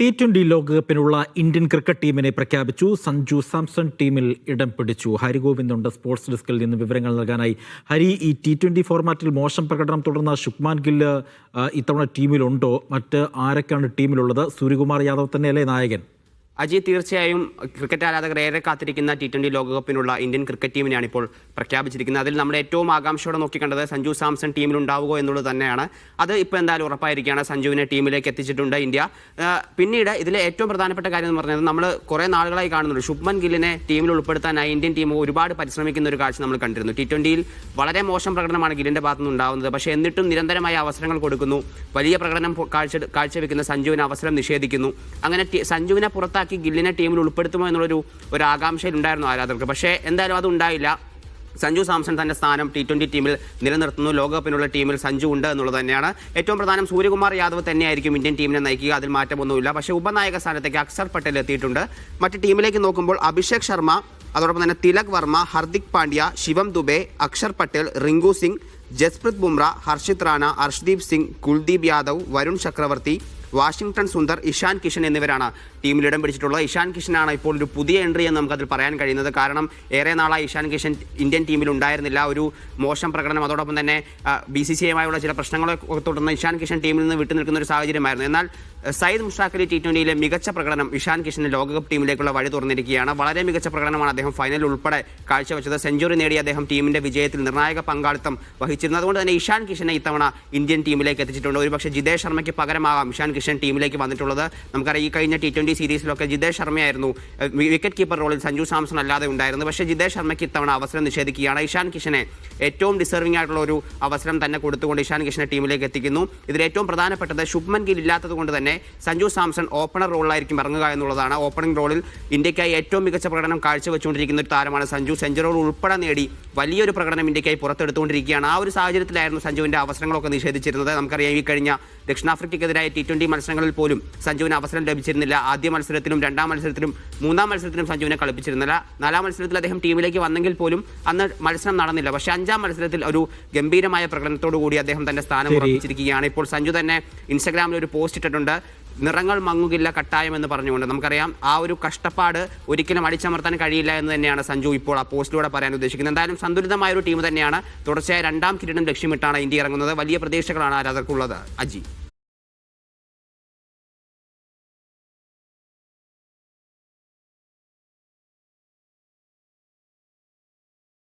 T twenty ലോകകപ്പിനുള്ള Indian cricket ടീമിനെ പ്രഖ്യാപിച്ചു. സഞ്ജു സാംസൺ ടീമിൽ ഇടം പിടിച്ചു. ഹരിഗോവിന്ദുണ്ട് സ്പോർട്സ് ഡെസ്കിൽ നിന്ന് വിവരങ്ങൾ നൽകാനായി. ഹരി ഈ ടി ട്വന്റി ഫോർമാറ്റിൽ മോശം പ്രകടനം തുടർന്ന ശുക്മാൻ ഗില്ല് ഇത്തവണ ടീമിലുണ്ടോ മറ്റ് ആരൊക്കെയാണ് ടീമിലുള്ളത് സൂര്യകുമാർ യാദവ് തന്നെയല്ലേ നായകൻ? അജി തീർച്ചയായും ക്രിക്കറ്റ് ആരാധകർ ഏറെ കാത്തിരിക്കുന്ന ടി ട്വന്റി ലോകകപ്പിനുള്ള ഇന്ത്യൻ ക്രിക്കറ്റ് ടീമിനെയാണ് ഇപ്പോൾ പ്രഖ്യാപിച്ചിരിക്കുന്നത്. അതിൽ നമ്മൾ ഏറ്റവും ആകാംക്ഷയോടെ നോക്കിക്കണ്ടത് സഞ്ജു സാംസൺ ടീമിൽ ഉണ്ടാവുക എന്നുള്ളത് തന്നെയാണ്. അത് ഇപ്പോൾ എന്തായാലും ഉറപ്പായിരിക്കുകയാണ് സഞ്ജുവിനെ ടീമിലേക്ക് എത്തിച്ചിട്ടുണ്ട് ഇന്ത്യ. പിന്നീട് ഇതിലെ ഏറ്റവും പ്രധാനപ്പെട്ട കാര്യം എന്ന് പറഞ്ഞത് നമ്മൾ കുറേ നാളുകളായി കാണുന്നുണ്ട്. ശുഭ്മൻ ഗില്ലിനെ ടീമിൽ ഉൾപ്പെടുത്താനായി ഇന്ത്യൻ ടീം ഒരുപാട് പരിശ്രമിക്കുന്ന ഒരു കാഴ്ച നമ്മൾ കണ്ടിരുന്നു. ടി ട്വന്റിയിൽ വളരെ മോശം പ്രകടനമാണ് ഗില്ലിന്റെ ഭാഗത്തുനിന്ന് ഉണ്ടാകുന്നത് പക്ഷേ എന്നിട്ടും നിരന്തരമായ അവസരങ്ങൾ കൊടുക്കുന്നു. വലിയ പ്രകടനം കാഴ്ച കാഴ്ചവെക്കുന്ന സഞ്ജുവിന് അവസരം നിഷേധിക്കുന്നു. അങ്ങനെ സഞ്ജുവിനെ പുറത്താക്കി ഗില്ലിനെ ടീമിൽ ഉൾപ്പെടുത്തുമോ എന്നുള്ളൊരു ഒരു ആകാംക്ഷയിലുണ്ടായിരുന്നു ആരാധകർക്ക്. പക്ഷേ എന്തായാലും അത് ഉണ്ടായില്ല. സഞ്ജു സാംസൺ തന്റെ സ്ഥാനം ടി ട്വന്റി ടീമിൽ നിലനിർത്തുന്നു. ലോകകപ്പിനുള്ള ടീമിൽ സഞ്ജു ഉണ്ട് എന്നുള്ളത് തന്നെയാണ്. ഏറ്റവും പ്രധാനം സൂര്യകുമാർ യാദവ് തന്നെയായിരിക്കും ഇന്ത്യൻ ടീമിനെ നയിക്കുക. അതിൽ മാറ്റമൊന്നുമില്ല. പക്ഷേ ഉപനായക സ്ഥാനത്തേക്ക് അക്സർ പട്ടേൽ എത്തിയിട്ടുണ്ട്. മറ്റ് ടീമിലേക്ക് നോക്കുമ്പോൾ അഭിഷേക് ശർമ്മ അതോടൊപ്പം തന്നെ തിലക് വർമ്മ ഹർദിക് പാണ്ഡ്യ ശിവം ദുബെ അക്ഷർ പട്ടേൽ റിങ്കു സിംഗ് ജസ്പ്രീത് ബുംറ ഹർഷിത് റാണ ഹർഷ്ദീപ് സിംഗ് കുൽദീപ് യാദവ് വരുൺ ചക്രവർത്തി വാഷിംഗ്ടൺ സുന്ദർ ഇഷാൻ കിഷൻ എന്നിവരാണ് ടീമിൽ ഇടം പിടിച്ചിട്ടുള്ളത്. ഇഷാൻ കിഷനാണ് ഇപ്പോൾ ഒരു പുതിയ എൻട്രി എന്ന് നമുക്കതിൽ പറയാൻ കഴിയുന്നത്. കാരണം ഏറെ നാളായി ഇഷാൻ കിഷൻ ഇന്ത്യൻ ടീമിൽ ഉണ്ടായിരുന്നില്ല. ഒരു മോശം പ്രകടനം. അതോടൊപ്പം തന്നെ ബി സി സി ചില പ്രശ്നങ്ങളെ തുടർന്ന് ഇഷാൻ കിഷൻ ടീമിൽ നിന്ന് വിട്ടു നിൽക്കുന്ന ഒരു സാഹചര്യമായിരുന്നു. എന്നാൽ സയ്യിദ് മുഷ്താഖ് അലി ടി ട്വന്റിയിലെ മികച്ച പ്രകടനം ഇഷാൻ കിഷന് ലോകകപ്പ് ടീമിലേക്കുള്ള വഴി തുറന്നിരിക്കുകയാണ്. വളരെ മികച്ച പ്രകടനമാണ് അദ്ദേഹം ഫൈനൽ ഉൾപ്പെടെ കാഴ്ചവെച്ചത്. സെഞ്ചുറി നേടി അദ്ദേഹം ടീമിന്റെ വിജയത്തിൽ നിർണായക പങ്കാളിത്തം വഹിച്ചിരുന്നത് അതുകൊണ്ട് തന്നെ ഇഷാൻ കിഷനെ ഇത്തവണ ഇന്ത്യൻ ടീമിലേക്ക് എത്തിച്ചിട്ടുണ്ട്. ഒരുപക്ഷെ ജിതേഷ് ശർമ്മയ്ക്ക് പകരമാകാം ഇഷാൻ കിഷൻ ടീമിലേക്ക് വന്നിട്ടുള്ളത്. നമുക്കറിയാം ഈ കഴിഞ്ഞ ടി ട്വന്റി സീരീസിലൊക്കെ ജിതേഷ് ശർമ്മയായിരുന്നു. വിക്കറ്റ് കീപ്പർ റോളിൽ സഞ്ജു സാംസൺ അല്ലാതെ ഉണ്ടായിരുന്നു. പക്ഷേ ജിതേഷ് ശർമ്മയ്ക്ക് ഇത്തവണ അവസരം നിഷേധിക്കുകയാണ്. ഇഷാൻ കിഷനെ ഏറ്റവും ഡിസേർവിംഗ് ആയിട്ടുള്ള ഒരു അവസരം തന്നെ കൊടുത്തുകൊണ്ട് ഇഷാൻ കിഷനെ ടീമിലേക്ക് എത്തിക്കുന്നു. ഇതിൽ ഏറ്റവും പ്രധാനപ്പെട്ടത് ശുഭ്മൻ ഗിൽ ഇല്ലാത്തത് കൊണ്ട് തന്നെ സഞ്ജു സാംസൺ ഓപ്പണർ റോളിലായിരിക്കും ഇറങ്ങുക എന്നുള്ളതാണ്. ഓപ്പണിംഗ് റോളിൽ ഇന്ത്യക്കായി ഏറ്റവും മികച്ച പ്രകടനം കാഴ്ചവെച്ചുകൊണ്ടിരിക്കുന്ന ഒരു താരമാണ് സഞ്ജു. സെഞ്ചുറികൾ ഉൾപ്പെടെ നേടി വലിയൊരു പ്രകടനം ഇന്ത്യക്കായി പുറത്തെടുത്തുകൊണ്ടിരിക്കുകയാണ്. ആ ഒരു സാഹചര്യത്തിലായിരുന്നു സഞ്ജുവിന്റെ അവസരങ്ങളൊക്കെ നിഷേധിച്ചിരുന്നത്. നമുക്കറിയാം ഈ കഴിഞ്ഞ ദക്ഷിണാഫ്രിക്കയ്ക്കെതിരായ ടി മത്സരങ്ങളിൽ പോലും സഞ്ജുവിന് അവസരം ലഭിച്ചിരുന്നില്ല. ആദ്യ മത്സരത്തിലും രണ്ടാം മത്സരത്തിലും മൂന്നാം മത്സരത്തിലും സഞ്ജുവിനെ കളിപ്പിച്ചിരുന്നില്ല. നാലാം മത്സരത്തിൽ അദ്ദേഹം ടീമിലേക്ക് വന്നെങ്കിൽ പോലും അന്ന് മത്സരം നടന്നില്ല. പക്ഷേ അഞ്ചാം മത്സരത്തിൽ ഒരു ഗംഭീരമായ പ്രകടനത്തോടു കൂടി അദ്ദേഹം തന്റെ സ്ഥാനം ഉറപ്പിച്ചിരിക്കുകയാണ്. ഇപ്പോൾ സഞ്ജു തന്നെ ഇൻസ്റ്റാഗ്രാമിൽ ഒരു പോസ്റ്റ് ഇട്ടിട്ടുണ്ട്. നിറങ്ങൾ മങ്ങുകില്ല കട്ടായം എന്ന് പറഞ്ഞുകൊണ്ട്. നമുക്കറിയാം ആ ഒരു കഷ്ടപ്പാട് ഒരിക്കലും അടിച്ചമർത്താൻ കഴിയില്ല എന്ന് തന്നെയാണ് സഞ്ജു ഇപ്പോൾ ആ പോസ്റ്റിലൂടെ പറയാൻ ഉദ്ദേശിക്കുന്നത്. എന്തായാലും സന്തുലിതമായ ഒരു ടീം തന്നെയാണ്. തുടർച്ചയായ രണ്ടാം കിരീടം ലക്ഷ്യമിട്ടാണ് ഇന്ത്യ ഇറങ്ങുന്നത്. വലിയ പ്രതീക്ഷകളാണ് ആരാധകർക്കുള്ളത്. അജി.